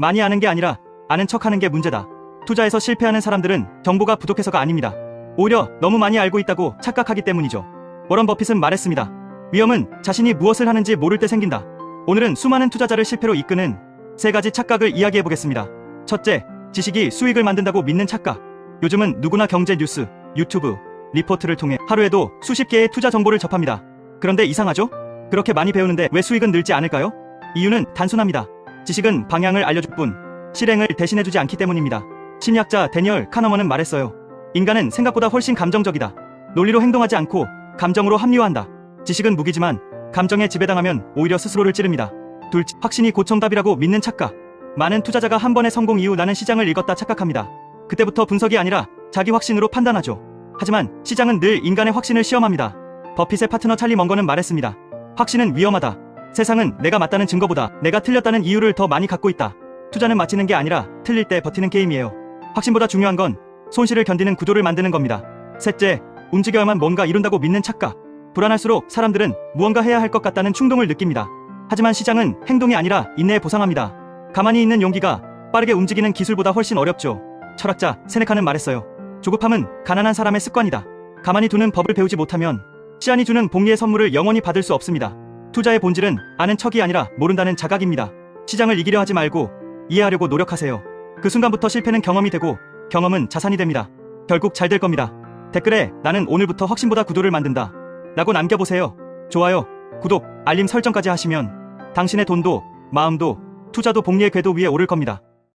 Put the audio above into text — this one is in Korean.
많이 아는 게 아니라 아는 척 하는 게 문제다. 투자에서 실패하는 사람들은 정보가 부족해서가 아닙니다. 오히려 너무 많이 알고 있다고 착각하기 때문이죠. 워런 버핏은 말했습니다. 위험은 자신이 무엇을 하는지 모를 때 생긴다. 오늘은 수많은 투자자를 실패로 이끄는 세 가지 착각을 이야기해 보겠습니다. 첫째, 지식이 수익을 만든다고 믿는 착각. 요즘은 누구나 경제 뉴스, 유튜브, 리포트를 통해 하루에도 수십 개의 투자 정보를 접합니다. 그런데 이상하죠? 그렇게 많이 배우는데 왜 수익은 늘지 않을까요? 이유는 단순합니다. 지식은 방향을 알려줄 뿐 실행을 대신해주지 않기 때문입니다. 심리학자 데니얼 카너먼은 말했어요. 인간은 생각보다 훨씬 감정적이다. 논리로 행동하지 않고 감정으로 합리화한다. 지식은 무기지만 감정에 지배당하면 오히려 스스로를 찌릅니다. 둘째, 확신이 곧 정답이라고 믿는 착각. 많은 투자자가 한 번의 성공 이후 나는 시장을 읽었다 착각합니다. 그때부터 분석이 아니라 자기 확신으로 판단하죠. 하지만 시장은 늘 인간의 확신을 시험합니다. 버핏의 파트너 찰리 먼거는 말했습니다. 확신은 위험하다. 세상은 내가 맞다는 증거보다 내가 틀렸다는 이유를 더 많이 갖고 있다. 투자는 맞히는 게 아니라 틀릴 때 버티는 게임이에요. 확신보다 중요한 건 손실을 견디는 구조를 만드는 겁니다. 셋째, 움직여야만 뭔가 이룬다고 믿는 착각. 불안할수록 사람들은 무언가 해야 할 것 같다는 충동을 느낍니다. 하지만 시장은 행동이 아니라 인내에 보상합니다. 가만히 있는 용기가 빠르게 움직이는 기술보다 훨씬 어렵죠. 철학자 세네카는 말했어요. 조급함은 가난한 사람의 습관이다. 가만히 두는 법을 배우지 못하면 시안이 주는 복리의 선물을 영원히 받을 수 없습니다. 투자의 본질은 아는 척이 아니라 모른다는 자각입니다. 시장을 이기려 하지 말고 이해하려고 노력하세요. 그 순간부터 실패는 경험이 되고 경험은 자산이 됩니다. 결국 잘 될 겁니다. 댓글에 나는 오늘부터 확신보다 구도를 만든다. 라고 남겨보세요. 좋아요, 구독, 알림 설정까지 하시면 당신의 돈도 마음도 투자도 복리의 궤도 위에 오를 겁니다.